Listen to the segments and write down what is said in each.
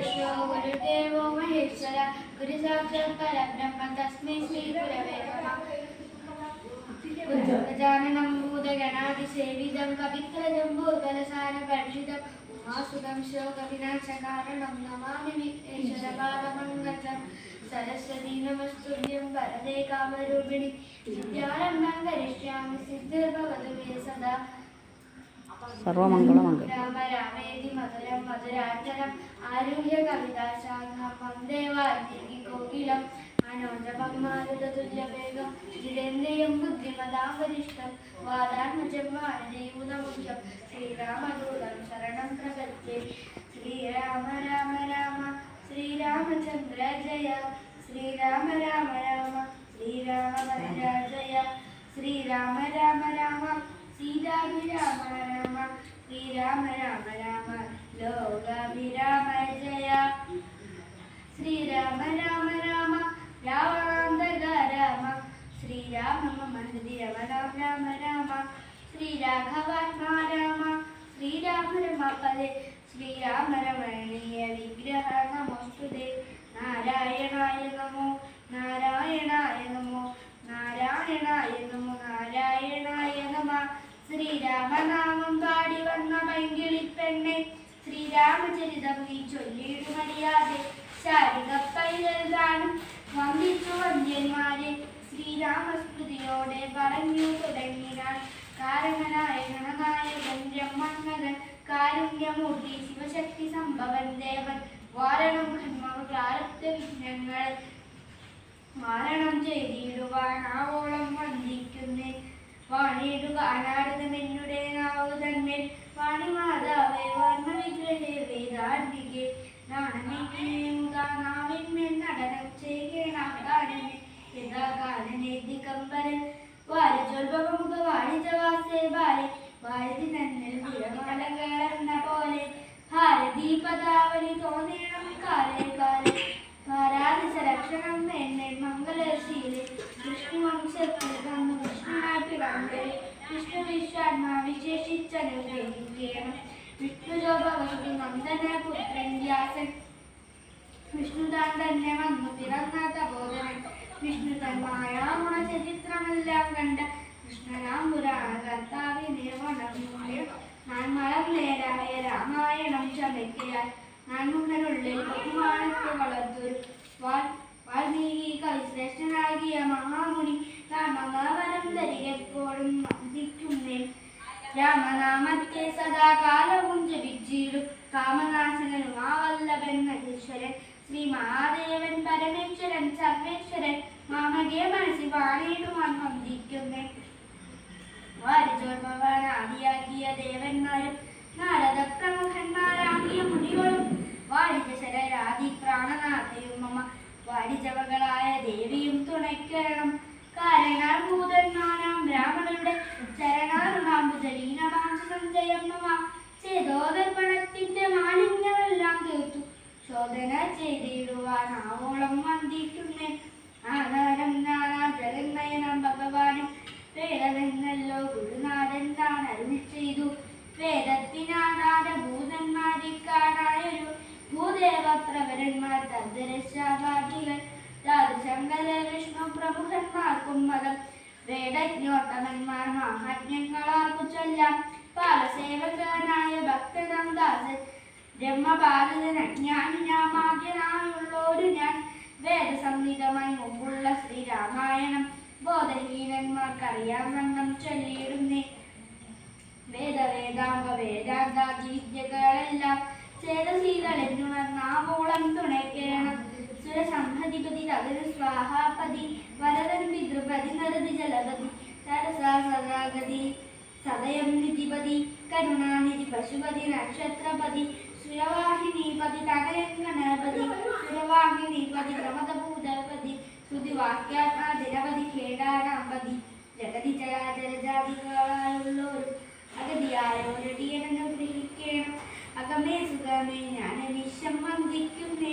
വിഷ്ണു ഗുരുദേവോ മഹേശ്വര ഗുരുസാക്ഷാൽ പരബ്രഹ്മ തസ്മൈ ശ്രീ ഗുരവേ ഗജാനനം ഭൂതഗണാതിസേവിതം കവിത്രജംബൂതലസാര പരിഷിതം ഉമാസുതം ശോകവിനാശകാരണം നമാമി വിഘ്നേശ്വരപാദമംഗളം സരസ്വതി നമസ്തുഭ്യം പരദേ കാമരൂപിണി വിദ്യാരംഭം കരിഷ്യാമി സിദ്ധിർഭവതു മേ സദാ सदा സർവമംഗളമംഗളം രാമ രാമേതി മധുരം മധുരാചരം ആരുഹ്യ കവിതാശാഖം വന്ദേ വാൽമീകി കോകിലം മനോജപന്മാരുതതുല്യവേഗം ജിതേന്ദ്രിയം ബുദ്ധിമതാം വാദാത്മജം ശ്രീരാമദൂതം ശരണം പ്രപദ്യേ ശ്രീരാമ രാമ രാമ ശ്രീരാമചന്ദ്ര ജയ ശ്രീരാമ രാമ രാമ ശ്രീരാമ ജയ ശ്രീരാമ രാമ രാമ സീതാഭിരാമ രാമ ശ്രീരാമ രാമ രാമ ലോകാഭിരാമ ജയ. ശ്രീരാമ രാമ രാമ രാമാന്തക രാമ. ശ്രീരാമ മന്ദിരമണം രാമ രാമ ശ്രീരാഘവാത്മാ രാമ. ശ്രീരാമ രമപദേ ശ്രീരാമ രമണീയ ശ്രീരാമചരിതം നീ ചൊല്ലിയിടുമറിയാതെ ശാരിക പൈതൽദാനം വന്ദിച്ചു വന്ധ്യന്മാരെ ശ്രീരാമസ്മൃതിയോടെ പറഞ്ഞു തുടങ്ങിനാൻ കാരണനായ ഗണനായകൻ ബ്രഹ്മണ്ണകൻ കാരുണ്യമൂർത്തി ശിവശക്തി സംഭവൻ ദേവൻ വാരണം ഖന്മ പ്രാരബ്ധ വിഘ്നങ്ങൾ മാരണം ചെയ്തിടുവാൻ ആവോളം വന്ദിക്കുന്നേ വാണിയിടുക നാണമിന്മേൽ നടനം ചെയ്യണം ഗാനനെ യഥാ ഗാനനെ ദിഗംബരൻ വാരജോത്ഭവമുഖ വാണിജവാസേ ബാലെ വാരതി നന്നൽ വിരമലകളെന്ന പോലെ ഭാരതീ പദാവലി തോന്നേണം കാലേ കാലേ ഭാരാതിസ രക്ഷണം എന്നെ മംഗളശീലെ വിഷ്ണു വംശത്തിൽ വന്നു വിഷ്ണുനായി പിറന്നേ വിഷ്ണു വിശ്വാത്മാ വിശേഷിച്ചനുഗ്രഹിക്കണം വിഷ്ണുജോഭവതി നന്ദന പുത്രൻ വ്യാസൻ. വിഷ്ണുതാൻ തന്നെ വന്നു പിറന്നാത്ത ബോധനൻ. വിഷ്ണു തന്മായ ഗുണചരിത്രമെല്ലാം കണ്ട കൃഷ്ണനാം പുരാണ കർത്താവിനെ വണങ്ങുകയ ഞാൻ മലം നേരായ രാമായണം ചമയ്ക്കയാൽ ഞാൻ ഉള്ളിൽ ബഹുമാനത്തെ വളർത്തുരു വാൽ വാൽമീകി കവിശ്രേഷ്ഠനാകിയ മഹാമുനി രാമനാമനം ധരികെപ്പോഴും വന്ദിക്കുന്നേ രാമനാമത്തെ സദാകാലവും ജപിച്ചിടും കാമനാശകനും ആ വല്ലഭൻ മഹേശ്വരൻ. ശ്രീ മഹാദേവൻ പരമേശ്വരൻ സർവേശ്വരൻ മാമകെ മനസ്സിൽ വാണിയിടുവാൻ വന്ദിക്കുന്നേ. വാരിജോർഭവാൻ ആദിയാക്കിയ ദേവന്മാരും നാരദ പ്രമുഖന്മാരാകിയ മുനികളും വാരിജശരാദി പ്രാണനാഥയും വാരിജവകളായ ദേവിയും തുണയ്ക്കണം ചരണാരുണാമ്പുജലീനമാംസം മമ ചേതോദർപ്പണത്തിന്റെ മാലിന്യമെല്ലാം തീർത്തു ശോധന ചെയ്തിടുവാൻ ആവോളം വന്ദിക്കുന്നേ ആധാരം നാനാ ജഗന്നയനം ഭഗവാനും വേദമെന്നല്ലോ ഗുരുനാഥൻ താൻ അരുളി ചെയ്തു. വേദത്തിനാധാര ഭൂതന്മാരെ ഭൂദേവ പ്രവരന്മാർ തദ്ദരശാവാദികൾ ശങ്കര വിഷ്ണു പ്രമുഖന്മാർക്കും മതം വേദജ്ഞോത്തമന്മാർ മാഹാത്മ്യങ്ങളാക്കു ചൊല്ലാം പാലസേവകനായ ഭക്തനാം ദാസൻ ബ്രഹ്മഭാരതൻ ഞാൻ. വേദസംഹിതമായി മുമ്പുള്ള ശ്രീരാമായണം. ബോധഹീനന്മാർക്കറിയാം വണ്ണം ചൊല്ലിയിടുന്നേ. വേദവേദാംഗ വേദാന്താദി വിദ്യകളെല്ലാം ചേതസീതളെന്നുണർന്നാവോളം തുണയ്ക്കണം. സുരസംഹതിപതി തകരു സ്വാഹാപതി വരദൻ പിതൃപതി നരതി ജലപതി തരസാ സദാഗതി സദയം നിധിപതി കരുണാനിധി പശുപതി നക്ഷത്രപതി സുരവാഹിനീപതി തകയൻ ഗണപതി സുരവാഹിനീപതി പ്രമദഭൂതപതി ശ്രുതിവാക്യാത്മാ ദിനപതി കേടാനാമ്പതി ജഗതി ചരാചരജാതികളായുള്ളോരും അഗതിയായോരടിയനെന്ന് ഗ്രഹിക്കണം. അകമേ സുഖമേ ഞാൻ നിശം വന്ദിക്കുന്നേ.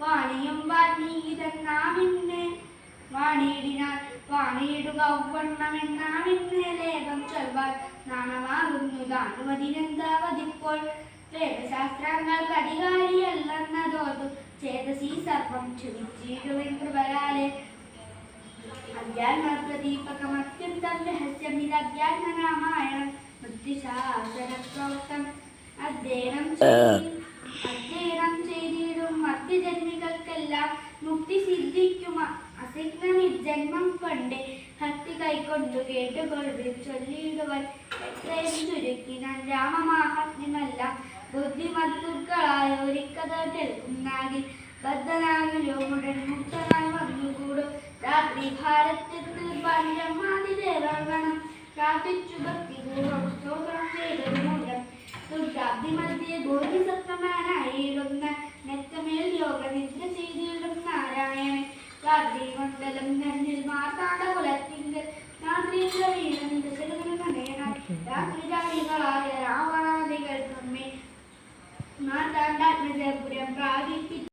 വാണിയും വാൽമീകി തന്നാമിന്നെ വാണിയിടിനാൽ വാണിയിടുക ഉവ്വണ്ണമെന്നാമിന്നെ ലേഖം ചൊൽവാൻ നാണമാകുന്നു. താനുമതിനെന്താവതിപ്പോൾ വേദശാസ്ത്രങ്ങൾക്ക് അധികാരിയല്ലെന്നതോതു ചേതസി സർവം ക്ഷമിച്ചിടുവൻ കൃപയാലെ. അധ്യാത്മപ്രദീപകമത്യന്തം രഹസ്യമിതധ്യാത്മരാമായണം മൃത്യുശാസനപ്രോക്തം അധ്യയനം ചെയ്തി- അധ്യയനം ജന്മം കൊണ്ട് ഭക്തി കൈക്കൊണ്ടു കേട്ടുകൊള്ളു ചൊല്ലിയിടുവൻ എത്രയും ചുരുക്കിനാൻ രാമമാഹാത്മ്യമല്ല ബുദ്ധിമത്തുക്കളായ കഥ കേൾക്കുന്നാകിൽ. ബദ്ധനാകിലോ ഉടൻ മുക്തനായി വന്നുകൂടും രാത്രി ഭാരതത്തിൽ പഞ്ചമാതിദേവഗണം പ്രാപിച്ചു ഭക്തിപൂർവം സ്തോത്രം ദുർഗാബ്ദി നെറ്റമേൽ യോഗ നിദ്ര ചെയ്തിടും നാരായണൻ. രാത്രി മണ്ഡലം നന്നിൽ മാർത്താണ്ട കുലത്തിങ്കൽ നാദ്രീന്ദ്രവീരന്റെ ചെറുകനേനാൾ രാത്രി ജാതികളായ രാവണാദികൾ നമ്മെ മാർത്താണ്ടാത്മജപുരം പ്രാപിപ്പിച്ചു